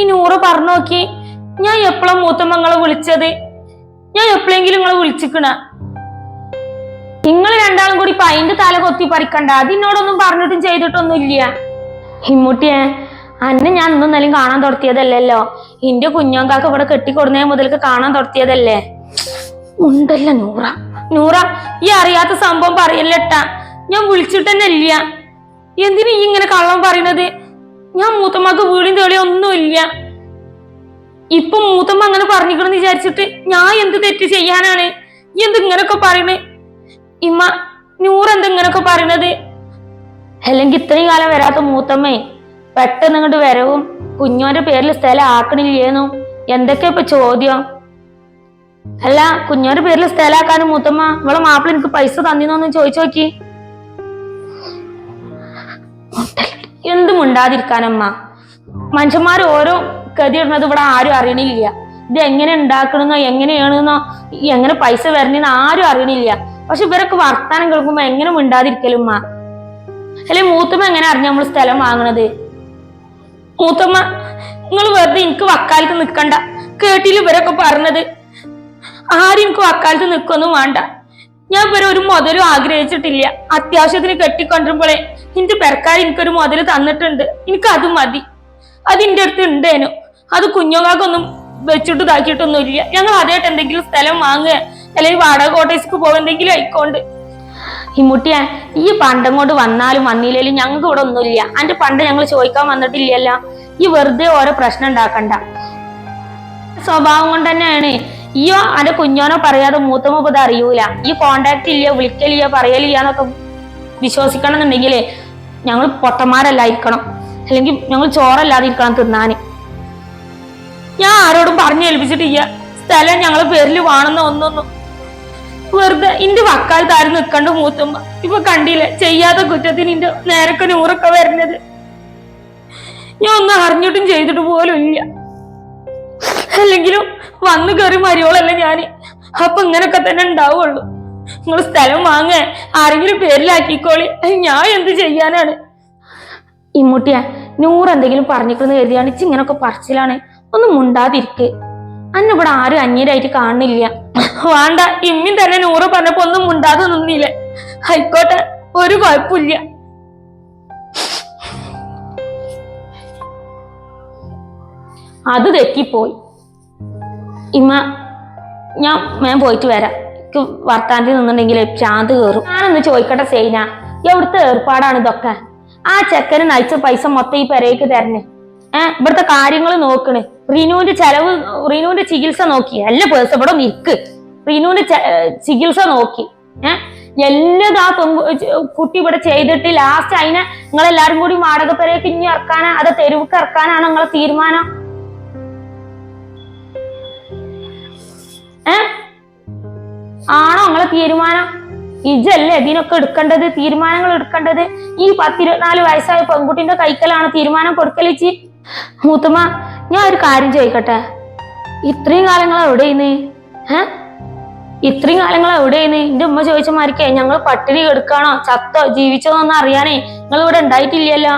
ഈ നൂറ് പറഞ്ഞു നോക്കി. ഞാൻ എപ്പോഴും മൂത്തമ്മ നിങ്ങളെ വിളിച്ചത്? ഞാൻ എപ്പോഴെങ്കിലും നിങ്ങളെ വിളിച്ചിക്കണ? നിങ്ങൾ രണ്ടാളും കൂടി പൈന്റെ തല കൊത്തി പറിക്കണ്ട. അതിനോടൊന്നും പറഞ്ഞിട്ടും ചെയ്തിട്ടൊന്നും ഇല്ല. ഹിമ്മുട്ടിയെ അന്നെ ഞാൻ ഇന്നും നിലയും കാണാൻ തുടത്തിയതല്ലല്ലോ. എന്റെ കുഞ്ഞോങ്കാക്ക് ഇവിടെ കെട്ടിക്കൊടുന്നേ മുതൽക്ക് കാണാൻ തുടത്തിയതല്ലേ? ഉണ്ടല്ല നൂറ. നൂറ ഈ അറിയാത്ത സംഭവം പറയല്ലട്ടാ. ഞാൻ വിളിച്ചിട്ടന്നെ ഇല്ല. എന്തിനു ഈ ഇങ്ങനെ കള്ളം പറയണത്? ഞാൻ മൂത്തമ്മക്ക് വീടും തെളി ഒന്നുമില്ല. ഇപ്പൊ മൂത്തമ്മ അങ്ങനെ പറഞ്ഞിക്കണെന്ന് വിചാരിച്ചിട്ട് ഞാൻ എന്ത് തെറ്റ് ചെയ്യാനാണ്? എന്ത് ഇങ്ങനൊക്കെ പറയണേ? ഇമ്മ നൂറ് എന്ത് ഇങ്ങനൊക്കെ പറയണത്? അല്ലെങ്കിൽ ഇത്രയും കാലം വരാത്ത മൂത്തമ്മേ പെട്ടെന്ന് ഇങ്ങോട്ട് വരവും. കുഞ്ഞോന്റെ പേരിൽ സ്ഥലം ആക്കണില്ലേന്നു. എന്തൊക്കെ ഇപ്പൊ ചോദ്യം? അല്ല കുഞ്ഞോന്റെ പേരിൽ സ്ഥലമാക്കാനും മൂത്തമ്മ ഇവളെ മാപ്പിള എനിക്ക് പൈസ തന്നിന്നോന്ന് ചോദിച്ചു നോക്കി. എന്ത് ഉണ്ടാതിരിക്കാനമ്മ. മനുഷ്യന്മാർ ഓരോ കതി ഇടുന്നത് ഇവിടെ ആരും അറിയണില്ല. ഇത് എങ്ങനെ ഉണ്ടാക്കണമെന്നോ എങ്ങനെയാണെന്നോ എങ്ങനെ പൈസ വരണെന്നോ ആരും അറിയണില്ല. പക്ഷെ ഇവരൊക്കെ വർത്താനം കേൾക്കുമ്പോ എങ്ങനെ മിണ്ടാതിരിക്കലുമ്മ. അല്ലെ മൂത്തമ്മ എങ്ങനെ അറിഞ്ഞ നമ്മൾ സ്ഥലം വാങ്ങണത്? മൂത്തമ്മ നിങ്ങൾ വെറുതെ എനിക്ക് വക്കാലത്ത് നിൽക്കണ്ട കേട്ടില്ല ഇവരൊക്കെ പറഞ്ഞത്? ആരും എനിക്ക് വക്കാലത്ത് നിൽക്കൊന്നും വേണ്ട. ഞാൻ ഇവരെ ഒരു മുതലും ആഗ്രഹിച്ചിട്ടില്ല. അത്യാവശ്യത്തിന് കെട്ടിക്കൊണ്ടിരുമ്പോളെ എന്റെ പെരക്കാർ എനിക്കൊരു മുതൽ തന്നിട്ടുണ്ട്. എനിക്ക് അത് മതി അതിന്റെ അടുത്ത് ഉണ്ടേനു അത് കുഞ്ഞുങ്ങൾക്കൊന്നും വെച്ചിട്ട് ഇതാക്കിയിട്ടൊന്നും ഇല്ല ഞങ്ങൾ അതായിട്ട് എന്തെങ്കിലും സ്ഥലം വാങ്ങുക അല്ലെങ്കിൽ വാടക കോട്ടേഴ്സ്ക്ക് പോകുക എന്തെങ്കിലും ആയിക്കോണ്ട്. ഈ മുട്ടിയ ഈ പണ്ടം കൊണ്ട് വന്നാലും വന്നില്ലേലും ഞങ്ങൾക്ക് ഇവിടെ ഒന്നുമില്ല. അന്റെ പണ്ട് ഞങ്ങൾ ചോദിക്കാൻ വന്നിട്ടില്ലല്ലോ. ഈ വെറുതെ ഓരോ പ്രശ്നം ഉണ്ടാക്കണ്ട. സ്വഭാവം കൊണ്ട് തന്നെയാണ്. ഈയോ അന്റെ കുഞ്ഞോനോ പറയാതെ മൂത്തമ്മ ഇപ്പൊ അറിയൂല. ഈ കോണ്ടാക്ട് ഇല്ല വിളിക്കലില്ല പറയലില്ല എന്നൊക്കെ വിശ്വസിക്കണം എന്നുണ്ടെങ്കിലേ ഞങ്ങൾ പൊട്ടന്മാരല്ലായിരിക്കണം. അല്ലെങ്കിൽ ഞങ്ങൾ ചോറല്ലാതിരിക്കണം തിന്നാന്. ഞാൻ ആരോടും പറഞ്ഞു ഏൽപ്പിച്ചിട്ടില്ല. സ്ഥലം ഞങ്ങളെ പേരിൽ വേണമെന്ന് ഒന്നൊന്നും. വെറുതെ ഇന്റെ വക്കാലത്ത് ആരും നിൽക്കണ്ട മൂത്തുമ്പ ഇപ്പൊ കണ്ടില്ലേ ചെയ്യാത്ത കുറ്റത്തിന് ഇന്റെ നേരൊക്കെ നൂറൊക്കെ വരുന്നത് ഞാൻ ഒന്നും അറിഞ്ഞിട്ടും ചെയ്തിട്ട് പോലും ഇല്ല. അല്ലെങ്കിലും വന്നു കയറി മരിയോളല്ല ഞാൻ. അപ്പൊ ഇങ്ങനൊക്കെ തന്നെ ഉണ്ടാവുള്ളൂ. നിങ്ങൾ സ്ഥലം വാങ്ങ ആരെങ്കിലും പേരിലാക്കിക്കോളി. ഞാൻ എന്ത് ചെയ്യാനാണ്? ഇമ്മൂട്ടിയ നൂറ് എന്തെങ്കിലും പറഞ്ഞിരിക്കുന്ന കരുതിയാണ് ഇച്ച് ഇങ്ങനൊക്കെ പറച്ചിലാണ്. ഒന്ന് മുണ്ടാതിരിക്ക്. അന്നെ ഇവിടെ ആരും അന്യരായിട്ട് കാണുന്നില്ല. വേണ്ട ഇമ്മി തന്നെ നൂറ് പറഞ്ഞപ്പോ ഒന്നും മുണ്ടാതെ നിന്നില്ലേ. ആയിക്കോട്ടെ ഒരു കുഴപ്പമില്ല. അത് തെറ്റിപ്പോയി. ഇമ്മ ഞാൻ ഞാൻ പോയിട്ട് വരാം. എനിക്ക് വർത്താനത്തിൽ നിന്നുണ്ടെങ്കിൽ ചാന്ത് കയറും ഞാനൊന്ന് ചോദിക്കട്ടെ സൈന എവിടുത്തെ ഏർപ്പാടാണ് ഇതൊക്കെ? ആ ചെക്കന് നയിച്ച പൈസ മൊത്തം ഈ പെരയ്ക്ക് തരണേ. ഏഹ് ഇവിടുത്തെ കാര്യങ്ങൾ നോക്കണ്. റിനുവിന്റെ ചെലവ് റിനുവിന്റെ ചികിത്സ നോക്കി. അല്ല പേഴ്സ് ഇവിടെ നിൽക്ക് റിനുവിന്റെ ചികിത്സ നോക്കി. ഏഹ് എല്ലാം ആ പെങ്കു കുട്ടി ഇവിടെ ചെയ്തിട്ട് ലാസ്റ്റ് അതിനെ നിങ്ങളെല്ലാരും കൂടി വാടക പെരയ്ക്ക് ഇനി ഇറക്കാനാ അത് തെരുവുക്ക് ഇറക്കാനാണ് നിങ്ങളെ തീരുമാനം? ഏ? ആണോ നിങ്ങളെ തീരുമാനം? ഇജല്ലേ ഇതിനൊക്കെ എടുക്കേണ്ടത്? തീരുമാനങ്ങൾ എടുക്കേണ്ടത്? ഈ പത്തിരുപത്തിനാല് വയസ്സായ പെൺകുട്ടിന്റെ കൈക്കലാണ് തീരുമാനം കൊടുക്കലിച്ച് മൂത്തമ്മ ഞാൻ ഒരു കാര്യം ചോദിക്കട്ടെ? ഇത്രയും കാലങ്ങൾ എവിടെയെന്ന് ഏ? ഇത്രയും കാലങ്ങൾ എവിടെയെന്ന് എന്റെ ഉമ്മ ചോദിച്ച മാതിരിക്കേ ഞങ്ങൾ പട്ടിണി കെടുക്കാണോ? ചത്തോ? ജീവിച്ചോ എന്ന് അറിയാനേ നിങ്ങൾ ഇവിടെ ഉണ്ടായിട്ടില്ലല്ലോ.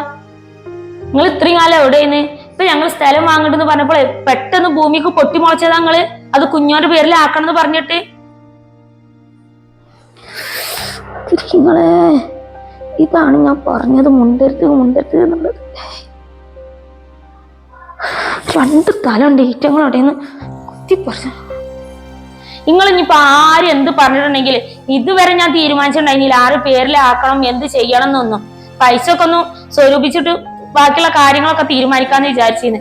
നിങ്ങൾ ഇത്രയും കാലം എവിടെയെന്ന് ഇപ്പൊ ഞങ്ങൾ സ്ഥലം വാങ്ങണ്ടെന്ന് പറഞ്ഞപ്പോൾ പെട്ടെന്ന് ഭൂമിക്ക് പൊട്ടിമുളച്ചതാ നിങ്ങൾ. അത് കുഞ്ഞോന്റെ പേരിൽ ആക്കണമെന്ന് പറഞ്ഞിട്ട്? നിങ്ങളെ ഇതാണ് ഞാൻ പറഞ്ഞത്. മുണ്ടരുത് മുണ്ടരുത് എന്നുള്ളത്. രണ്ട് തലമുണ്ട് ഈറ്റങ്ങളോടെ നിന്ന് കുത്തി പറഞ്ഞു നിങ്ങൾ ഇനിയിപ്പോ ആര് എന്ത് പറഞ്ഞിട്ടുണ്ടെങ്കിൽ ഇതുവരെ ഞാൻ തീരുമാനിച്ചിട്ടുണ്ടായിരുന്നില്ല. ആര് പേരിലാക്കണം എന്ത് ചെയ്യണം എന്നൊന്നും. പൈസ ഒക്കെ ഒന്ന് സ്വരൂപിച്ചിട്ട് ബാക്കിയുള്ള കാര്യങ്ങളൊക്കെ തീരുമാനിക്കാന്ന് വിചാരിച്ചിരുന്നു.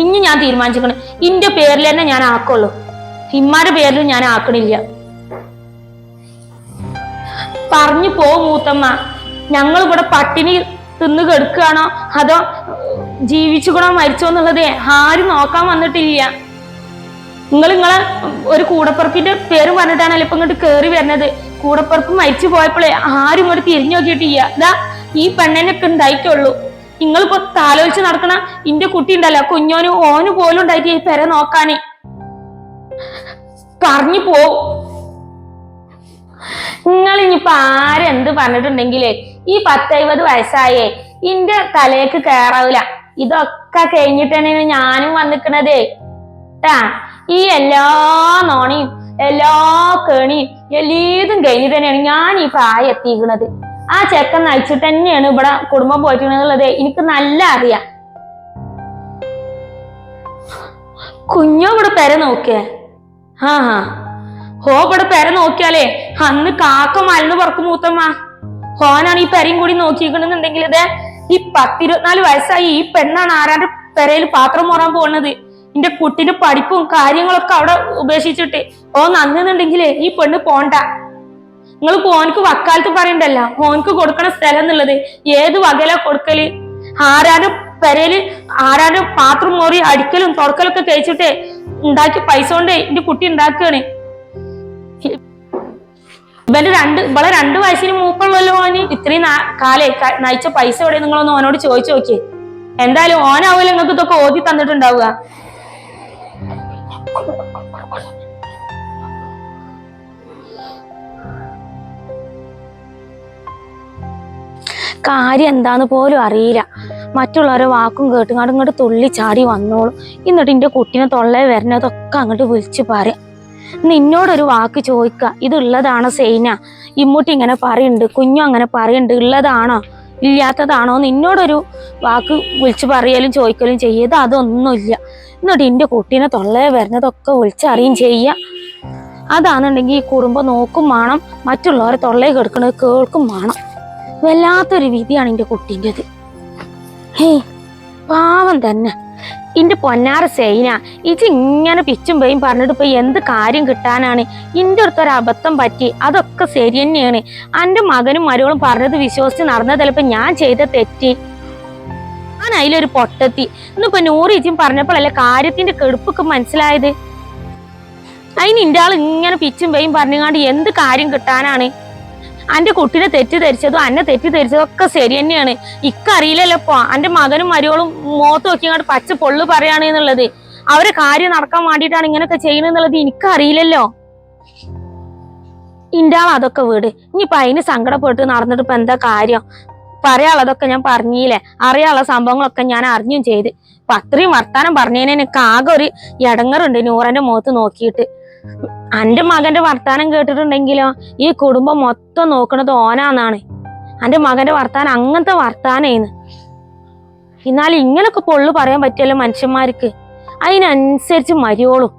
ഇനി ഞാൻ തീരുമാനിച്ചിരിക്കണം ഇന്റെ പേരിൽ തന്നെ ഞാൻ ആക്കുള്ളൂ. ഇമ്മാരുടെ പേരിലും ഞാൻ ആക്കണില്ല. പറഞ്ഞു പോ മൂത്തമ്മ. ഞങ്ങൾ ഇവിടെ പട്ടിണി തിന്നു കെടുക്കുകയാണോ? അതോ ജീവിച്ചുകൂടോ മരിച്ചോ എന്നുള്ളത് ആരും നോക്കാൻ വന്നിട്ടില്ല. നിങ്ങൾ നിങ്ങളെ ഒരു കൂടപ്പുറപ്പിന്റെ പേര് പറഞ്ഞിട്ടാണല്ലോ ഇപ്പൊ ഇങ്ങോട്ട് കേറി വരുന്നത്. കൂടപ്പുറപ്പ് മരിച്ചു പോയപ്പോഴേ ആരും ഇങ്ങോട്ട് തിരിഞ്ഞു നോക്കിയിട്ടില്ല. ഇതാ ഈ പെണ്ണനൊക്കെ ഉണ്ടായിക്കുള്ളൂ നിങ്ങളിപ്പോ താലോചിച്ച് നടക്കണ ഇന്റെ കുട്ടി ഉണ്ടല്ലോ കുഞ്ഞോനും ഓന് പോലും ഉണ്ടായിട്ട് ഈ പെര നോക്കാന്. പറഞ്ഞു പോ നിങ്ങൾ ഇനിയിപ്പൊ ആരെന്ത് പറഞ്ഞിട്ടുണ്ടെങ്കിലേ ഈ പത്തൈവത് വയസ്സായേ ഇന്റെ തലേക്ക് കയറാവില്ല ഇതൊക്കെ കഴിഞ്ഞിട്ടാണ് ഞാനും വന്നിക്കണതേ. ട്ടാ ഈ എല്ലാ നോണിയും എല്ലാ കേണിയും എല്ലീതും കഴിഞ്ഞിട്ട് തന്നെയാണ് ഞാൻ ഈ പ്രായം എത്തിക്കണത്. ആ ചെക്കൻ നയിച്ചിട്ട് തന്നെയാണ് ഇവിടെ കുടുംബം പോയിട്ടുള്ളത് എനിക്ക് നല്ല അറിയാം. കുഞ്ഞോ ഇവിടെ പെര നോക്കിയേ. ആ ഹോ. ഇവിടെ പെര നോക്കിയാലേ. അന്ന് കാക്ക മലന്ന് പറക്കും മൂത്തമ്മ. ഹോനാണ് ഈ പെരയും കൂടി നോക്കിയിരിക്കണെന്നുണ്ടെങ്കിൽ ഇതേ ഈ പത്തിരുപത്തിനാല് വയസ്സായി ഈ പെണ്ണാണ് ആരാന്റെ പെരയിൽ പാത്രം മോറാൻ പോകുന്നത്. എന്റെ കുട്ടിന്റെ പഠിപ്പും കാര്യങ്ങളൊക്കെ അവിടെ ഉപേക്ഷിച്ചിട്ട്. ഓ നന്നുന്നുണ്ടെങ്കിലേ ഈ പെണ്ണ് പോണ്ട. നിങ്ങൾ ഓനക്ക് വക്കാലത്ത് പറയണ്ടല്ല. ഓനക്ക് കൊടുക്കണ സ്ഥലം എന്നുള്ളത് ഏത് വകയിലാ കൊടുക്കൽ? ആരാനും പെരയിൽ ആരാനും പാത്രം മോറി അടിക്കലും തുറക്കലൊക്കെ തേച്ചിട്ട് ഉണ്ടാക്കി പൈസ കൊണ്ട് എന്റെ കുട്ടി ഉണ്ടാക്കുകയാണ്. ഇവന്റെ രണ്ട് ഇവളെ രണ്ട് വയസ്സിന് മൂപ്പുള്ളല്ലോ ഓന് ഇത്രയും കാലേ നയിച്ച പൈസ എവിടെ? നിങ്ങളൊന്ന് ഓനോട് ചോദിച്ചു നോക്കിയേ. എന്തായാലും ഓനാവൂല നിങ്ങൾക്ക് ഇതൊക്കെ ഓതി തന്നിട്ടുണ്ടാവുക. കാര്യം എന്താന്ന് പോലും അറിയില്ല. മറ്റുള്ളവരെ വാക്കും കേട്ട് ഇങ്ങോട്ട് തുള്ളി ചാടി വന്നോളും. എന്നിട്ട് എന്റെ കുട്ടീനെ തൊള്ളേ വരുന്നതൊക്കെ അങ്ങോട്ട് വിളിച്ചു പറയാം. നിന്നോടൊരു വാക്ക് ചോദിക്കുക ഇതുള്ളതാണ് സൈന? ഇമ്മൂട്ടി ഇങ്ങനെ പറയുന്നുണ്ട് കുഞ്ഞു അങ്ങനെ പറയുന്നുണ്ട് ഉള്ളതാണോ ഇല്ലാത്തതാണോ? നിന്നോടൊരു വാക്ക് വിളിച്ചു പറയലും ചോദിക്കലും ചെയ്യത് അതൊന്നുമില്ല. എന്നിട്ട് എന്റെ കുട്ടീനെ തൊള്ളേ വരുന്നതൊക്കെ വിളിച്ചറിയും ചെയ്യുക അതാണെന്നുണ്ടെങ്കിൽ ഈ കുടുംബം നോക്കും വേണം മറ്റുള്ളവരെ തൊള്ളേ കെടുക്കണത് കേൾക്കും വേണം വല്ലാത്തൊരു വിധിയാണ് എന്റെ കുട്ടീന്റെത് ഹേ പാവം തന്നെ. ഇന്റെ പൊന്നാര സൈന ഇത് ഇങ്ങനെ പിച്ചും പേയും പറഞ്ഞിട്ട് ഇപ്പൊ എന്ത് കാര്യം കിട്ടാനാണ്? ഇന്റെ അടുത്തൊരു അബദ്ധം പറ്റി അതൊക്കെ ശരി തന്നെയാണ്. എന്റെ മകനും മരുകളും പറഞ്ഞത് വിശ്വസിച്ച് നടന്നതല്ല ചിലപ്പോ ഞാൻ ചെയ്ത തെറ്റി? ഞാൻ അതിലൊരു പൊട്ടത്തി. ഇന്നിപ്പോ നൂറ് നൂറിച്ചും പറഞ്ഞപ്പോഴല്ലേ കാര്യത്തിന്റെ കെടുപ്പൊക്കെ മനസ്സിലായത്? അതിന് ഇന്റെ ആൾ ഇങ്ങനെ പിച്ചും പേയും പറഞ്ഞുകൊണ്ട് എന്ത് കാര്യം കിട്ടാനാണ്? അന്റെ കുട്ടീനെ തെറ്റിദ്ധരിച്ചതും അന്നെ തെറ്റിദ്ധരിച്ചതും ഒക്കെ ശരി തന്നെയാണ്. ഇക്കറിയില്ലല്ലോ ഇപ്പൊ. അന്റെ മകനും മരുവളും മോത്ത് നോക്കി അങ്ങോട്ട് പച്ച പൊള്ളു പറയാണ് അവരെ കാര്യം നടക്കാൻ വേണ്ടിയിട്ടാണ് ഇങ്ങനെയൊക്കെ ചെയ്യണെന്നുള്ളത് എനിക്കറിയില്ലല്ലോ ആൾ അതൊക്കെ വീട്. ഇനിയിപ്പൊ അതിന് സങ്കടപ്പെട്ട് നടന്നിട്ട് ഇപ്പൊ എന്താ കാര്യം? പറയാനുള്ളതൊക്കെ ഞാൻ പറഞ്ഞില്ലേ? അറിയാനുള്ള സംഭവങ്ങളൊക്കെ ഞാൻ അറിഞ്ഞും ചെയ്ത്. അപ്പൊ അത്രയും വർത്താനം പറഞ്ഞതിനെ എനിക്ക് ആകെ ഒരു ഇടങ്ങറുണ്ട് നൂറന്റെ മുഖത്ത് നോക്കിയിട്ട്. അന്റെ മകന്റെ വർത്താനം കേട്ടിട്ടുണ്ടെങ്കിലോ ഈ കുടുംബം മൊത്തം നോക്കണത് ഓനാന്നാണ്. അന്റെ മകന്റെ വർത്താനം അങ്ങനത്തെ വർത്താനേന്ന്. എന്നാൽ ഇങ്ങനൊക്കെ പൊള്ളു പറയാൻ പറ്റിയല്ലോ മനുഷ്യന്മാർക്ക്. അതിനനുസരിച്ച് മരിയോളും.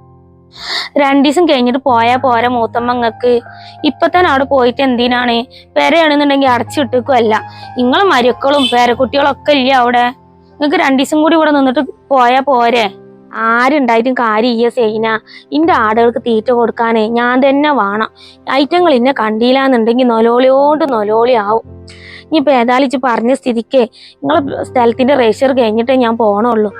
രണ്ടു ദിവസം കഴിഞ്ഞിട്ട് പോയാ പോരാ മൂത്തമ്മങ്ങക്ക്. ഇപ്പൊ തന്നെ അവിടെ പോയിട്ട് എന്തിനാണ്? പെരയാണെന്നുണ്ടെങ്കിൽ അടച്ചിട്ടേക്കുമല്ല നിങ്ങളെ മരുക്കളും പേരക്കുട്ടികളൊക്കെ ഇല്ല അവിടെ? നിങ്ങക്ക് രണ്ടു ദിവസം കൂടി ഇവിടെ നിന്നിട്ട് പോയാ പോരെ. ആരുണ്ടായിട്ടും കാര്യ സൈന. ഇന്റെ ആടുകൾക്ക് തീറ്റ കൊടുക്കാനേ ഞാൻ തന്നെ വേണം. ഐറ്റങ്ങൾ ഇന്നെ കണ്ടില്ലാന്നുണ്ടെങ്കിൽ നൊലോളിയോണ്ട് നൊലോളി ആവും ഇനിയിപ്പോൾ ഇജ്ജ് പറഞ്ഞ സ്ഥിതിക്ക് നിങ്ങളെ സ്ഥലത്തിന്റെ റേഷർ കഴിഞ്ഞിട്ടേ ഞാൻ പോണുള്ളൂ.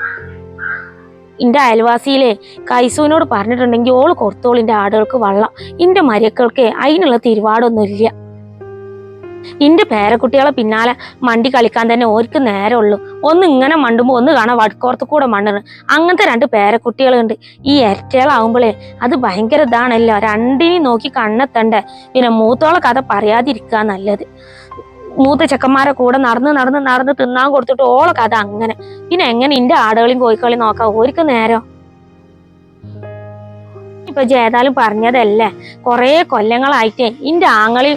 ഇന്റെ അയൽവാസിയിലെ കൈസുവിനോട് പറഞ്ഞിട്ടുണ്ടെങ്കിൽ ഓൾ കൊടുത്തോളൂ ഇന്റെ ആടുകൾക്ക് വള്ളം. ഇന്റെ മരക്കൾക്ക് അതിനുള്ള തിരുവാടൊന്നും ഇന്റെ പേരക്കുട്ടികളെ പിന്നാലെ മണ്ടി കളിക്കാൻ തന്നെ ഓർക്ക് നേരമുള്ളൂ. ഒന്ന് ഇങ്ങനെ മണ്ടുമ്പോ ഒന്ന് കാണാൻ വടക്കോർത്ത് കൂടെ മണ്ണിന്. അങ്ങനത്തെ രണ്ട് പേരക്കുട്ടികളുണ്ട്. ഈ ഇരട്ടകളാവുമ്പോഴേ അത് ഭയങ്കര ഇതാണല്ലോ. രണ്ടിനെയും നോക്കി കണ്ണെത്തണ്ടേ. പിന്നെ മൂത്തോളെ കഥ പറയാതിരിക്കുക നല്ലത്. മൂത്ത ചെക്കന്മാരെ കൂടെ നടന്ന് നടന്ന് നടന്ന് തിന്നാൻ കൊടുത്തിട്ട് ഓളെ കഥ അങ്ങനെ. പിന്നെ എങ്ങനെ ഇന്റെ ആടുകളെയും കോഴിക്കളെയും നോക്കാം? ഓർക്ക് നേരം? ഇപ്പൊ ജേതാലും പറഞ്ഞതല്ലേ? കൊറേ കൊല്ലങ്ങളായിട്ടേ ഇന്റെ ആങ്ങളി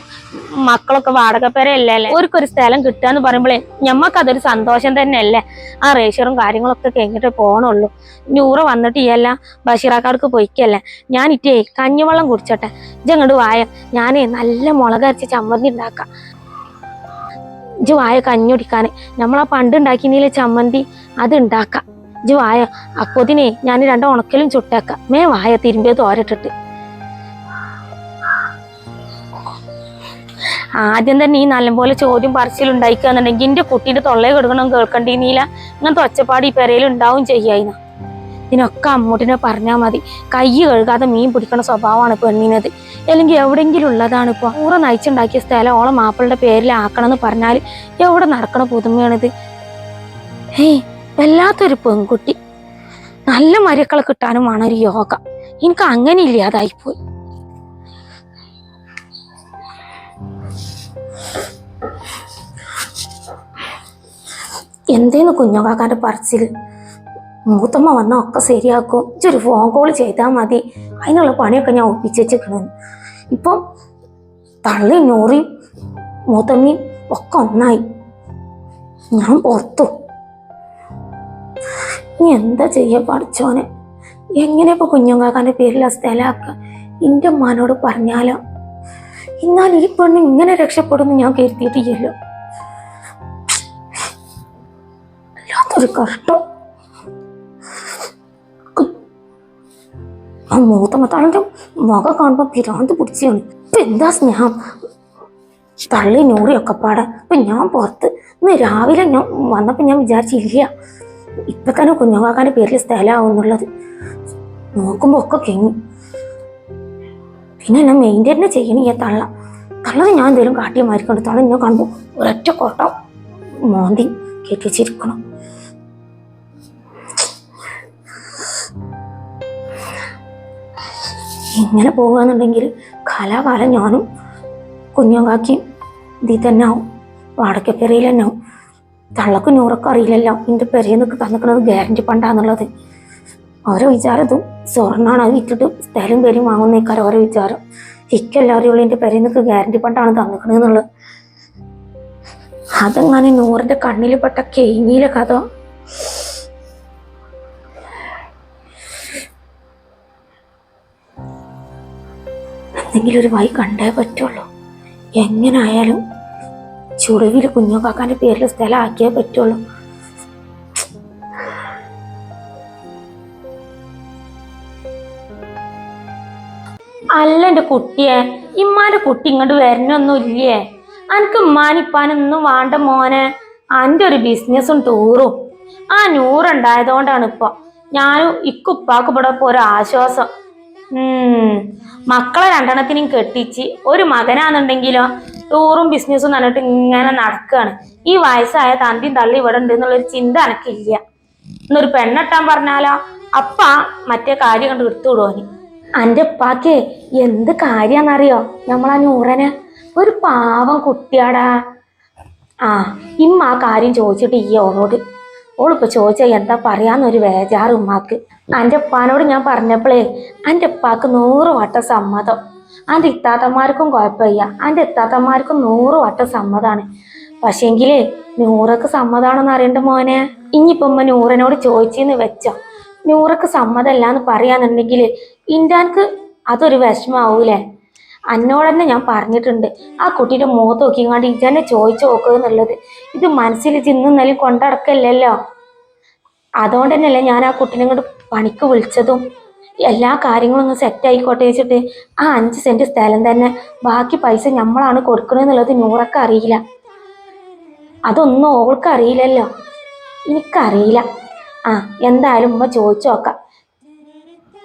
മക്കളൊക്കെ വാടകപ്പേരല്ലേ അല്ലേ? ഓർക്കൊരു സ്ഥലം കിട്ടുക എന്ന് പറയുമ്പോഴേ ഞമ്മക്ക് അതൊരു സന്തോഷം തന്നെയല്ലേ? ആ റേഷ്യറും കാര്യങ്ങളൊക്കെ കഴിഞ്ഞിട്ട് പോണുള്ളൂ. നൂറ് വന്നിട്ട് ഈ എല്ലാം ബഷീറാക്കാർക്ക് പൊയ്ക്കല്ലേ? ഞാൻ ഇറ്റേ കഞ്ഞിവെള്ളം കുടിച്ചോട്ടെ. ഇജങ്ങോട്ട് വായ. ഞാനേ നല്ല മുളക് അരച്ച് ചമ്മന്തി ഉണ്ടാക്കാം ഇജ് വായ കഞ്ഞി കുടിക്കാൻ നമ്മളാ പണ്ട് ഉണ്ടാക്കിയതിലെ ചമ്മന്തി അത് ഉണ്ടാക്കാം ഇജ് വായ. അക്കൊതിനെ ഞാൻ രണ്ട് ഉണക്കലും ചുട്ടേക്കാം. മേ വായ തിരുമ്പിയത് തോരട്ടിട്ട് ആദ്യം തന്നെ ഈ നല്ലപോലെ ചോദ്യം പറച്ചിലുണ്ടായിക്കുക എന്റെ കുട്ടീന്റെ തൊള്ളയെ കെടുക്കണം കേൾക്കണ്ടീന്നില്ല ഇങ്ങനത്തെ ഒച്ചപ്പാട് ഈ പെരയിൽ ഉണ്ടാവും ചെയ്യായിന്ന. ഇതിനൊക്കെ അമ്മൂട്ടിനെ പറഞ്ഞാൽ മതി. കൈ കഴുകാതെ മീൻ പിടിക്കണ സ്വഭാവമാണ് പെണ്ണിനത്. അല്ലെങ്കിൽ എവിടെയെങ്കിലും ഉള്ളതാണ് ഇപ്പോൾ ഊറ നയിച്ചുണ്ടാക്കിയ സ്ഥലം ഓളെ മാപ്പിളുടെ പേരിലാക്കണം എന്ന് പറഞ്ഞാൽ എവിടെ നടക്കണ പുതുമയാണിത്? ഹേയ് വല്ലാത്തൊരു പെൺകുട്ടി. നല്ല മരുക്കളെ കിട്ടാനുമാണ് ഒരു യോഗ. എനിക്ക് അങ്ങനെ ഇല്ലാതായിപ്പോയി എന്തേന്ന് കുഞ്ഞുകാക്കാന്റെ പറച്ചിൽ മൂത്തമ്മ വന്നാൽ ഒക്കെ ശരിയാക്കും. ഇച്ചൊരു ഫോൺ കോൾ ചെയ്താൽ മതി. അതിനുള്ള പണിയൊക്കെ ഞാൻ ഒപ്പിച്ചേച്ചിക്കണു ഇപ്പം തള്ളി നൂറി മൂത്തമ്മയും ഒക്കെ ഒന്നായി. ഞാൻ പുറത്തു. ഇനി എന്താ ചെയ്യാ പഠിച്ചോനെ? എങ്ങനെ ഇപ്പൊ കുഞ്ഞുങ്ങാക്കാന്റെ പേരിൽ ആ സ്ഥലമാക്കുക? എന്റെ ഉമ്മാനോട് പറഞ്ഞാലോ? എന്നാൽ ഈ പെണ്ണ് ഇങ്ങനെ രക്ഷപ്പെടുമെന്ന് ഞാൻ കരുതിയിട്ടില്ലല്ലോ. വല്ലാത്തൊരു കഷ്ടം. ആ മൂത്തമ്മ തളന്റെ മുഖം കാണുമ്പോ പിരാന്ത് പിടിച്ചാണ്. ഇപ്പൊ എന്താ സ്നേഹം? തള്ളി നൂറിയൊക്കെ പാടെ ഇപ്പൊ ഞാൻ പുറത്ത് ഇന്ന് രാവിലെ ഞാൻ വന്നപ്പോൾ ഞാൻ വിചാരിച്ചില്ല. ഇപ്പൊ തന്നെ കുഞ്ഞുങ്ങാക്കാന്റെ പേരിൽ സ്ഥലമാവുന്നുള്ളത്? നോക്കുമ്പോ ഒക്കെ കെങ്ങി. പിന്നെ എന്നെ മെയിന്റെയിൻ ചെയ്യണ ഈ തള്ള. തള്ളത് ഞാൻ എന്തെങ്കിലും കാട്ടിയ മാരിക്കൊണ്ട് തള്ള ഞാൻ കാണുമ്പോൾ ഒരൊറ്റ കോട്ടം മോന്തി കെട്ടിച്ചിരിക്കണം ഇങ്ങനെ പോകുകയെന്നുണ്ടെങ്കിൽ കാലാകാലം ഞാനും കുഞ്ഞുങ്ങാക്കിയും ഇതിൽ തന്നെ ആവും വാടകപ്പെരയിൽ തന്നെ ആവും തള്ളക്ക് നൂറൊക്കെ അറിയില്ലല്ലോ. എന്റെ പെരയെന്നൊക്കെ തന്നിക്കണത് ഗ്യാരണ്ടി പണ്ടാന്നുള്ളത് ഓരോ വിചാരം ഇതും. സ്വർണാണ് അത് വിറ്റിട്ട് സ്ഥലം പേരും വാങ്ങുന്നേക്കാർ ഓരോ വിചാരം. ഇക്കെല്ലാവരും ഉള്ള എന്റെ പെരയിൽ നിന്നൊക്കെ ഗ്യാരണ്ടി പണ്ടാണ് തന്നിക്കണെന്നുള്ളത് അതെങ്ങനെ നൂറിന്റെ കണ്ണിൽ പെട്ട കെയിനിയിലെ കഥ. എന്തെങ്കിലും ഒരു വഴി കണ്ടേ പറ്റുള്ളൂ. എങ്ങനെ ആയാലും ചുളിവിൽ കുഞ്ഞുകാക്കാന്റെ പേരിൽ സ്ഥലമാക്കിയേ പറ്റുള്ളൂ. അല്ല എന്റെ കുട്ടിയെ ഇമ്മാന്റെ കുട്ടി ഇങ്ങോട്ട് വരണൊന്നും ഇല്ലേ അനക്ക് ഉമ്മാനിപ്പാനൊന്നും വേണ്ട മോനെ. അന്റെ ഒരു ബിസിനസ്സും ടൂറും ആ നൂറുണ്ടായതുകൊണ്ടാണ് ഇപ്പൊ ഞാനും ഇക്കുപ്പാക്ക് ഇവിടെ ഒരു ആശ്വാസം. മക്കളെ രണ്ടെണ്ണത്തിനും കെട്ടിച്ച് ഒരു മകനാന്നുണ്ടെങ്കിലോ ടൂറും ബിസിനസ്സും പറഞ്ഞിട്ട് ഇങ്ങനെ നടക്കുകയാണ് ഈ വയസ്സായ തന്തിയും തള്ളി ഇവിടെ ഉണ്ട് എന്നുള്ളൊരു ചിന്ത എനക്കില്ല എന്നൊരു പെണ്ണെട്ടാൻ പറഞ്ഞാലോ? അപ്പ മറ്റേ കാര്യം കണ്ട് എടുത്തുവിടുവാന് അന്റെ ഉപ്പാക്കേ എന്ത് കാര്യാന്നറിയോ? നമ്മളാ നൂറന്? ഒരു പാവം കുട്ടിയാടാ. ആ ഇമ്മ ആ കാര്യം ചോദിച്ചിട്ട് ഈ ഓളോട് ഓളിപ്പോ ചോദിച്ചാൽ എന്താ പറയാന്നൊരു വേജാറ് ഉമ്മാക്ക്. അന്റെ ഉപ്പാനോട് ഞാൻ പറഞ്ഞപ്പോഴേ അന്റെ ഉപ്പാക്ക് നൂറ് വട്ടം സമ്മതം. അന്റെ ഇത്താത്തന്മാർക്കും കുഴപ്പമില്ല. അതിന്റെ ഇത്താത്തന്മാർക്കും നൂറ് വട്ടം സമ്മതമാണ് പക്ഷേങ്കിലേ നൂറക്ക് സമ്മതാണെന്ന് അറിയണ്ട മോനെ. ഇനിയിപ്പം ഉമ്മ നൂറിനോട് ചോദിച്ചെന്ന് വെച്ചോ. നൂറക്ക് സമ്മതമല്ല എന്ന് പറയാന്നുണ്ടെങ്കിൽ ഇന്റാൻക്ക് അതൊരു വിഷമാവൂലേ അന്നോട് തന്നെ ഞാൻ പറഞ്ഞിട്ടുണ്ട്. ആ കുട്ടിയുടെ മുഖത്ത് നോക്കിങ്ങാണ്ട് ഇജന്നെ ചോദിച്ചു നോക്കുക എന്നുള്ളത്. ഇത് മനസ്സിൽ ചിന്നുന്നാലും കൊണ്ടടക്കല്ലല്ലോ. അതുകൊണ്ട് തന്നെയല്ലേ ഞാൻ ആ കുട്ടീനെ കൊണ്ട് പണിക്ക് വിളിച്ചതും. എല്ലാ കാര്യങ്ങളും ഒന്ന് സെറ്റ് ആയിക്കോട്ടെ വെച്ചിട്ട് ആ അഞ്ച് സെന്റ് സ്ഥലം തന്നെ. ബാക്കി പൈസ നമ്മളാണ് കൊടുക്കണമെന്നുള്ളത് നൂറൊക്കെ അറിയില്ല. അതൊന്നും ഓൾക്ക് അറിയില്ലല്ലോ. എനിക്കറിയില്ല. ആ എന്തായാലും ഉമ്മ ചോദിച്ചു നോക്കാം.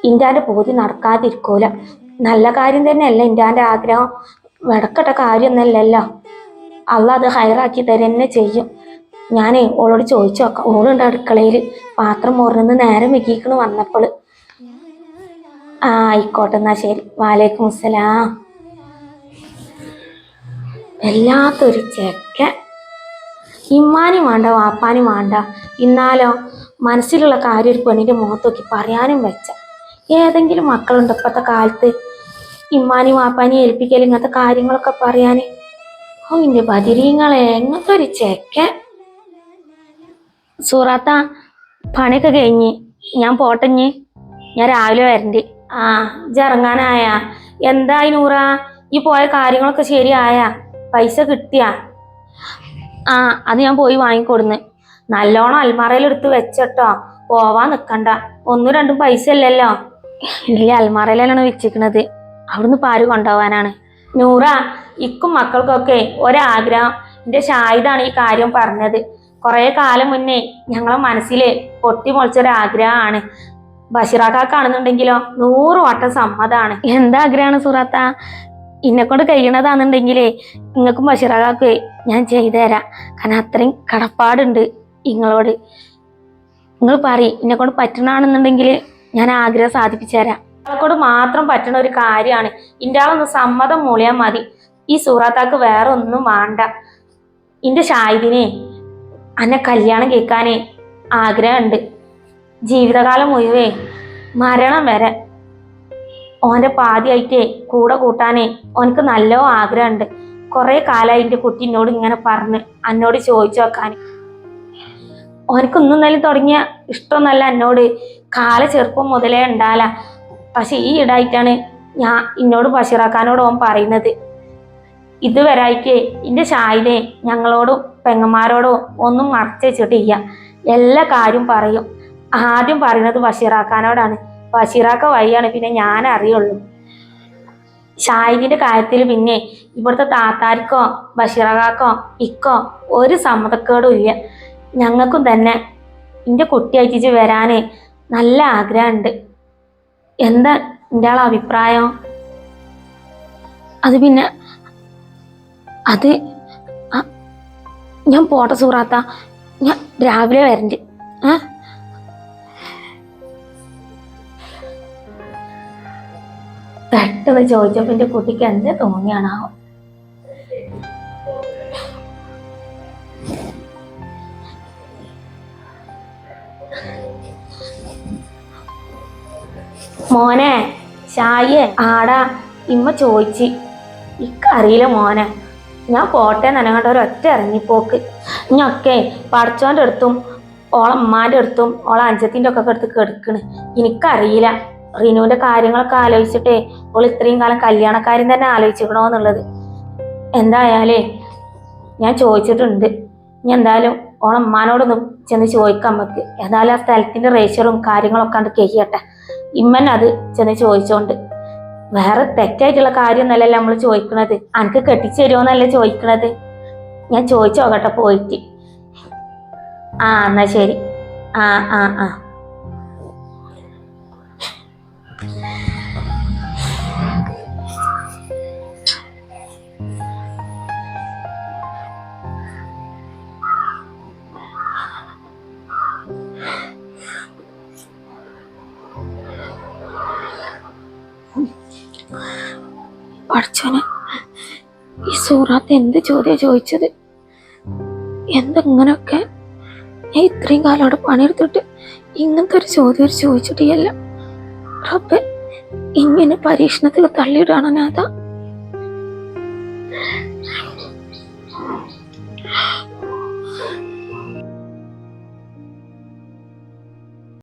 ഇന്റാന്റെ പൂതി നടക്കാതിരിക്കൂല. നല്ല കാര്യം തന്നെയല്ല ഇന്റാന്റെ ആഗ്രഹം. വെടക്കട്ട കാര്യമൊന്നല്ലല്ലോ അള്ള അത് ഹൈറാക്കി തരന്നെ ചെയ്യും. ഞാനേ ഓളോട് ചോദിച്ചു നോക്കാം. ഓളുണ്ട് അടുക്കളയിൽ പാത്രം മുറിഞ്ഞ് നേരം വെക്കിക്കണ് വന്നപ്പോൾ. ആയിക്കോട്ടെ എന്നാ ശരി. വാലേക്കും അസ്സലാം. വല്ലാത്തൊരു ചെക്കൻ ഇമ്മാനും വേണ്ട വാപ്പാനും വേണ്ട. ഇന്നാലോ മനസ്സിലുള്ള കാര്യം ഒരു പെണ്ണിന്റെ മുഖത്ത് നോക്കി പറയാനും വെച്ച. ഏതെങ്കിലും മക്കളുണ്ട് ഇപ്പോഴത്തെ കാലത്ത്. ഇമ്മാനും വാപ്പാനും ഏൽപ്പിക്കൽ ഇങ്ങനത്തെ കാര്യങ്ങളൊക്കെ പറയാൻ ഓ ഇന്റെ ബദിരീങ്ങളെ എങ്ങനത്തെ ഒരു ചെക്കൻ സൂറാത്ത പണിയൊക്കെ കഴിഞ്ഞ് ഞാൻ പോട്ടഞ്ഞ് ഞാൻ രാവിലെ വരണ്ട്. ആ ഇറങ്ങാനായ എന്തായി നൂറ? ഈ പോയ കാര്യങ്ങളൊക്കെ ശരിയായ. പൈസ കിട്ടിയ? ആ അത് ഞാൻ പോയി വാങ്ങിക്കൊടുന്ന്. നല്ലോണം അൽമാറയിൽ എടുത്ത് വെച്ചട്ടോ. പോവാൻ നിക്കണ്ട. ഒന്നും രണ്ടും പൈസ ഇല്ലല്ലോ. ഇല്ല അൽമാറയിലാണ് വെച്ചിരിക്കണത് അവിടുന്ന് പാര് കൊണ്ടുപോവാനാണ്. നൂറ ഇക്കും മക്കൾക്കൊക്കെ ഒരാഗ്രഹം. എന്റെ ഷാഹിദാണ് ഈ കാര്യം പറഞ്ഞത്. കുറെ കാലം മുന്നേ ഞങ്ങളെ മനസ്സിൽ പൊട്ടി മുളച്ചൊരാഗ്രഹമാണ്. ബഷീറാക്കാണെന്നുണ്ടെങ്കിലോ നൂറ് വട്ടം സമ്മതാണ്. എന്താ ആഗ്രഹമാണ് സുറാത്ത? ഇന്നെ കൊണ്ട് കഴിയണതാണെന്നുണ്ടെങ്കിലേ നിങ്ങൾക്കും ബഷീറാക്കാക്കേ ഞാൻ ചെയ്തുതരാം. കാരണം അത്രയും കടപ്പാടുണ്ട് നിങ്ങളോട് നിങ്ങൾ പറയും എന്നെ കൊണ്ട് പറ്റണാണെന്നുണ്ടെങ്കിൽ ഞാൻ ആഗ്രഹം സാധിപ്പിച്ചു തരാം നിങ്ങളെക്കൊണ്ട് മാത്രം പറ്റണ ഒരു കാര്യമാണ്. ഇന്റെ ആളൊന്ന് സമ്മതം മൂളിയാൽ മതി. ഈ സൂറാത്താക്ക് വേറെ ഒന്നും വേണ്ട. ഇന്റെ ഷാഹിദിനെ അന്നെ കല്യാണം കേൾക്കാനേ ആഗ്രഹമുണ്ട്. ജീവിതകാലം മുഴുവേ മരണം വരെ. ഓന്റെ പാതിയായിട്ടേ കൂടെ കൂട്ടാനേ ഓനക്ക് നല്ല ആഗ്രഹമുണ്ട്. കുറേ കാലമായി എന്റെ കുട്ടി എന്നോട് ഇങ്ങനെ പറഞ്ഞ് എന്നോട് ചോദിച്ചു വെക്കാൻ ഓനക്കൊന്നും നല്ല തുടങ്ങിയ ഇഷ്ടമൊന്നല്ല എന്നോട് കാല ചെറുപ്പം മുതലേ ഉണ്ടാല. പക്ഷെ ഈ ഇടായിട്ടാണ് ഞാൻ എന്നോട് ബഷീറാക്കാനോട് ഓൻ പറയുന്നത്. ഇതുവരായിട്ട് എന്റെ ഷായിനെ ഞങ്ങളോടും പെങ്ങന്മാരോടോ ഒന്നും മറച്ചു വെച്ചിട്ടില്ല. എല്ലാ കാര്യം പറയും. ആദ്യം പറയുന്നത് ബഷീറാക്കാനോടാണ് ബഷീറാക്ക വഴിയാണ് പിന്നെ ഞാൻ അറിയുള്ളൂ ഷാഹിദിന്റെ കാര്യത്തിൽ പിന്നെ ഇവിടുത്തെ താത്താർക്കോ ബഷീറാക്കാക്കോ ഇക്കോ ഒരു സമ്മതക്കേടും ഇല്ല. ഞങ്ങൾക്കും തന്നെ എന്റെ കുട്ടിയായിട്ട് വരാൻ നല്ല ആഗ്രഹമുണ്ട്. എന്താ എന്റെ ആൾ അഭിപ്രായം? അത് പിന്നെ അത് ഞാൻ പോട്ടെ സുഹൃത്താ ഞാൻ രാവിലെ വരണ്ട്. ആ പെട്ടെന്ന് ചോദിച്ചപ്പോ എന്റെ കുട്ടിക്ക് എന്ത് തോന്നിയാണാവോ? മോനെ ഷായേ ആടാ ഇമ്മ ചോദിച്ച്. ഇക്കറിയില്ല മോനെ. ഞാൻ പോട്ടെ നനങ്ങണ്ട ഒരൊറ്റ ഇറങ്ങിപ്പോക്ക്. ഇഞ്ഞൊക്കെ പഠിച്ചോന്റെ അടുത്തും ഓളെ ഉമ്മാന്റെ അടുത്തും ഓളെ അഞ്ചത്തിന്റെ ഒക്കെ അടുത്ത് കെടുക്കണ്. എനിക്കറിയില്ല. റിനുവിന്റെ കാര്യങ്ങളൊക്കെ ആലോചിച്ചിട്ടേ അവൾ ഇത്രയും കാലം കല്യാണക്കാര്യം തന്നെ ആലോചിച്ചിക്കണോന്നുള്ളത് എന്തായാലേ ഞാൻ ചോദിച്ചിട്ടുണ്ട്. ഇനി എന്തായാലും ഓളെ ഉമ്മാനോടൊന്ന് ചെന്ന് ചോദിക്കാം നമുക്ക് ഏതായാലും ആ സ്ഥലത്തിന്റെ റേച്ചറും കാര്യങ്ങളൊക്കെ കണ്ട് കഴിയട്ടെ ഇമ്മൻ അത് ചെന്ന് ചോദിച്ചോണ്ട്. വേറെ തെറ്റായിട്ടുള്ള കാര്യമൊന്നല്ലല്ലോ നമ്മൾ ചോദിക്കണത്. അനക്ക് കെട്ടിച്ചു തരുമോന്നല്ല ചോദിക്കണത്? ഞാൻ ചോദിച്ചു നോക്കട്ടെ പോയിട്ട്. ആ എന്നാ ശരി. ആ ആ ആ. പഠിച്ചോനെ ഈ സൂറാത്ത് എന്ത് ചോദ്യ ചോദിച്ചത്? എന്തെങ്ങനെയൊക്കെ? ഞാൻ ഇത്രയും കാലം അവിടെ പണിയെടുത്തിട്ട് ഇങ്ങനത്തെ ഒരു ചോദ്യം ഒരു ചോദിച്ചിട്ടില്ല. റബ്ബെ ഇങ്ങനെ പരീക്ഷണത്തിൽ തള്ളിയിടാണോ നാഥ?